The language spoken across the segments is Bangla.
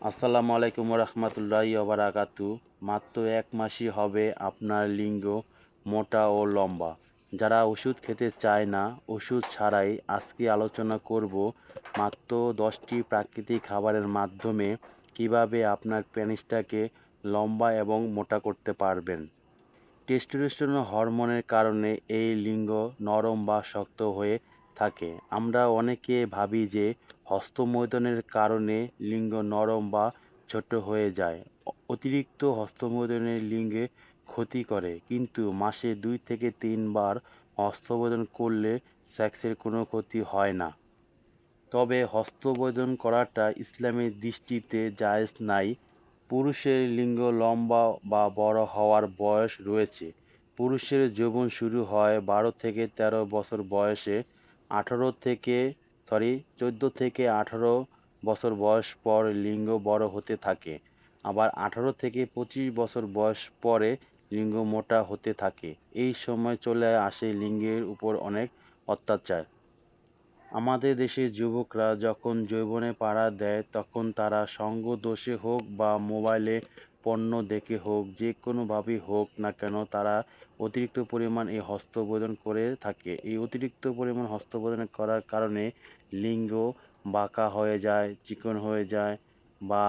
আসসালামু আলাইকুম রহমতুল্লাহি ওবারাকাতু মাত্র এক মাসই হবে আপনার লিঙ্গ মোটা ও লম্বা। যারা ওষুধ খেতে চায় না, ওষুধ ছাড়াই আজকে আলোচনা করব মাত্র দশটি প্রাকৃতিক খাবারের মাধ্যমে কীভাবে আপনার পেনিসটাকে লম্বা এবং মোটা করতে পারবেন। টেস্টোস্টেরন হরমোনের কারণে এই লিঙ্গ নরম বা শক্ত হয়ে থাকে। আমরা অনেকে ভাবি যে হস্তমৈথুনের কারণে লিঙ্গ নরম বা ছোট হয়ে যায়। অতিরিক্ত হস্তমৈথুনের লিঙ্গে ক্ষতি করে। কিন্তু মাসে দুই থেকে তিনবার হস্তমৈথুন করলে সেক্সের কোনো ক্ষতি হয় না। তবে হস্তমৈথুন করাটা ইসলামের দৃষ্টিতে জায়েজ নাই। পুরুষের লিঙ্গ লম্বা বা বড় হওয়ার বয়স রয়েছে। পুরুষের যৌবন শুরু হয় বারো থেকে ১৩ বছর বয়সে। আঠারো থেকে সরি চোদ্দ থেকে আঠারো বছর বয়স পর লিঙ্গ বড় হতে থাকে। আবার আঠারো থেকে পঁচিশ বছর বয়স পরে লিঙ্গ মোটা হতে থাকে। এই সময় চলে আসে লিঙ্গের উপর অনেক অত্যাচার। আমাদের দেশের যুবকরা যখন যৌবনে পাড়া দেয়, তখন তারা সঙ্গ দোষে হোক বা মোবাইলে পণ্য দেখে হোক, যে কোনোভাবেই হোক না কেন, তারা অতিরিক্ত পরিমাণ এই হস্তবোধন করে থাকে। এই অতিরিক্ত পরিমাণ হস্তবোধন করার কারণে লিঙ্গ বাঁকা হয়ে যায়, চিকন হয়ে যায় বা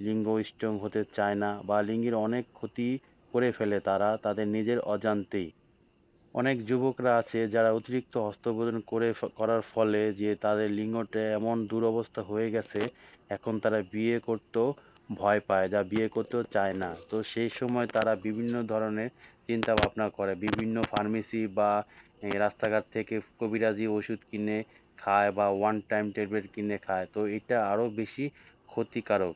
লিঙ্গ স্ট্রং হতে চায় না বা লিঙ্গের অনেক ক্ষতি করে ফেলে তারা তাদের নিজের অজান্তেই। অনেক যুবকরা আছে যারা অতিরিক্ত হস্তবোধন করে করার ফলে যে তাদের লিঙ্গটা এমন দুরবস্থা হয়ে গেছে, এখন তারা বিয়ে করতেও ভয় পায়, যা বিয়ে করতেও চায় না। তো সেই সময় তারা বিভিন্ন ধরনের চিন্তা ভাবনা করে। বিভিন্ন ফার্মেসি বা রাস্তাঘাট থেকে কবিরাজি ওষুধ কিনে খায় বা ওয়ান টাইম ট্যাবলেট কিনে খায়। তো এটা আরও বেশি ক্ষতিকারক।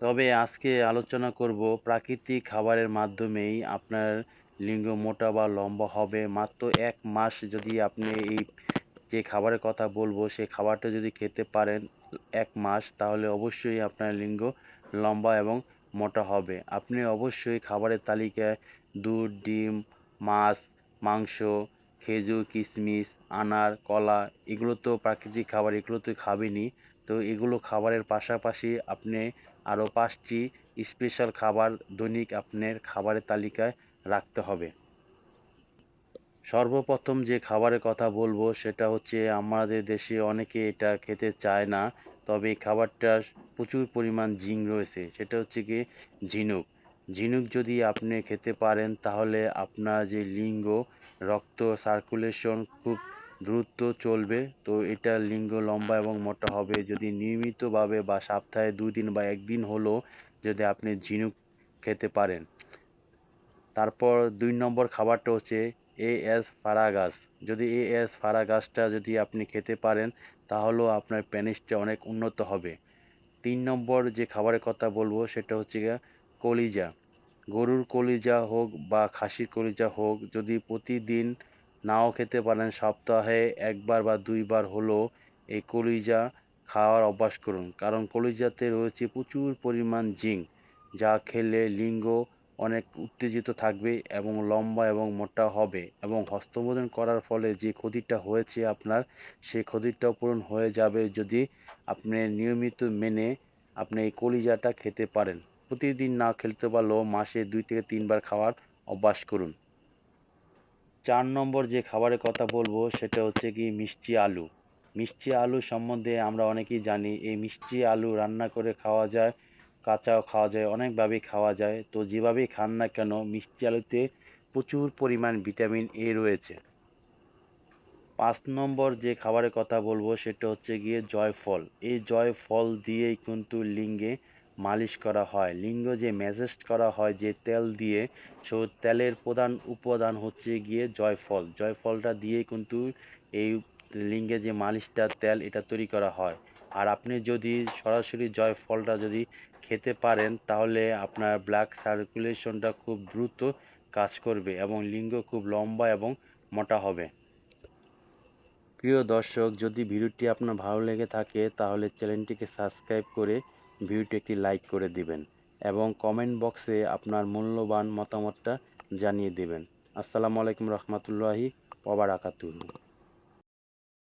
তবে আজকে আলোচনা করব প্রাকৃতিক খাবারের মাধ্যমেই আপনার লিঙ্গ মোটা বা লম্বা হবে। মাত্র এক মাস যদি আপনি এই যে খাবারের কথা বলব সেই খাবারটা যদি খেতে পারেন এক মাস, তাহলে অবশ্যই আপনার লিঙ্গ লম্বা এবং মোটা হবে। আপনি অবশ্যই খাবারের তালিকায় দুধ, ডিম, মাছ, মাংস, খেজুর কিশমিশ আনার, কলা এগুলো তো প্রাকৃতিক খাবার, এগুলো তো খাবেনই। তো এগুলো খাবারের পাশাপাশি আপনি আরও পাঁচটি স্পেশাল খাবার দৈনিক আপনার খাবারের তালিকায় রাখতে হবে। সর্বপ্রথম যে খাবারের কথা বলব সেটা হচ্ছে আমাদের দেশে অনেকে এটা খেতে চায় না, তবে এই খাবারটা প্রচুর পরিমাণ জিং রয়েছে, সেটা হচ্ছে কি ঝিনুক। ঝিনুক যদি আপনি খেতে পারেন তাহলে আপনার যে লিঙ্গ, রক্ত সার্কুলেশন খুব দ্রুত চলবে, তো এটা লিঙ্গ লম্বা এবং মোটা হবে। যদি নিয়মিতভাবে বা সপ্তাহে দুই দিন বা একদিন হলো যদি আপনি ঝিনুক খেতে পারেন। তারপর দুই নম্বর খাবারটা হচ্ছে এ এস ফারাগাস যদি এ এস ফারাগাসটা যদি আপনি খেতে পারেন, তাহলেও আপনার প্যানিসটা অনেক উন্নত হবে। তিন নম্বর যে খাবারের কথা বলব, সেটা হচ্ছে কলিজা। গরুর কলিজা হোক বা খাসির কলিজা হোক, যদি প্রতিদিন নাও খেতে পারেন, সপ্তাহে একবার বা দুইবার হলো এই কলিজা খাওয়ার অভ্যাস করুন। কারণ কলিজাতে রয়েছে প্রচুর পরিমাণ জিঙ্ক, যা খেলে লিঙ্গ অনেক উত্তেজিত থাকবে এবং লম্বা এবং মোটা হবে এবং হস্তমোদন করার ফলে যে ক্ষতিটা হয়েছে আপনার, সেই ক্ষতিটাও পূরণ হয়ে যাবে যদি আপনি নিয়মিত মেনে আপনি এই কলিজাটা খেতে পারেন। প্রতিদিন না খেলতে পারলেও মাসে দুই থেকে তিনবার খাওয়ার অভ্যাস করুন। চার নম্বর যে খাবারের কথা বলব সেটা হচ্ছে কি মিষ্টি আলু। মিষ্টি আলু সম্বন্ধে আমরা অনেকেই জানি, এই মিষ্টি আলু রান্না করে খাওয়া যায় কাঁচাও খাওয়া যায়, অনেকভাবেই খাওয়া যায়। তো যেভাবেই খান না কেন, মিষ্টি আলুতে প্রচুর পরিমাণ ভিটামিন এ রয়েছে। পাঁচ নম্বর যে খাবারের কথা বলব, সেটা হচ্ছে গিয়ে জয়ফল। এই জয়ফল দিয়েই কিন্তু লিঙ্গে মালিশ করা হয়। লিঙ্গ যে ম্যাসেজ করা হয়, যে তেল দিয়ে, সো তেলের প্রধান উপাদান হচ্ছে গিয়ে জয়ফল। জয়ফলটা দিয়েই কিন্তু এই লিঙ্গে যে মালিশটা, তেল, এটা তৈরি করা হয়। আর আপনি যদি সরাসরি জয়ফলটা যদি খেতে পারেন, তাহলে আপনার ব্লাড সার্কুলেশনটা খুব দ্রুত কাজ করবে এবং লিঙ্গ খুব লম্বা এবং মোটা হবে। প্রিয় দর্শক, যদি ভিডিওটি আপনার ভালো লেগে থাকে, তাহলে চ্যানেলটিকে সাবস্ক্রাইব করে ভিডিওটি একটি লাইক করে দিবেন এবং কমেন্ট বক্সে আপনার মূল্যবান মতামতটা জানিয়ে দেবেন। আসসালামু আলাইকুম রহমতুল্লাহি ওবরাকাতুহু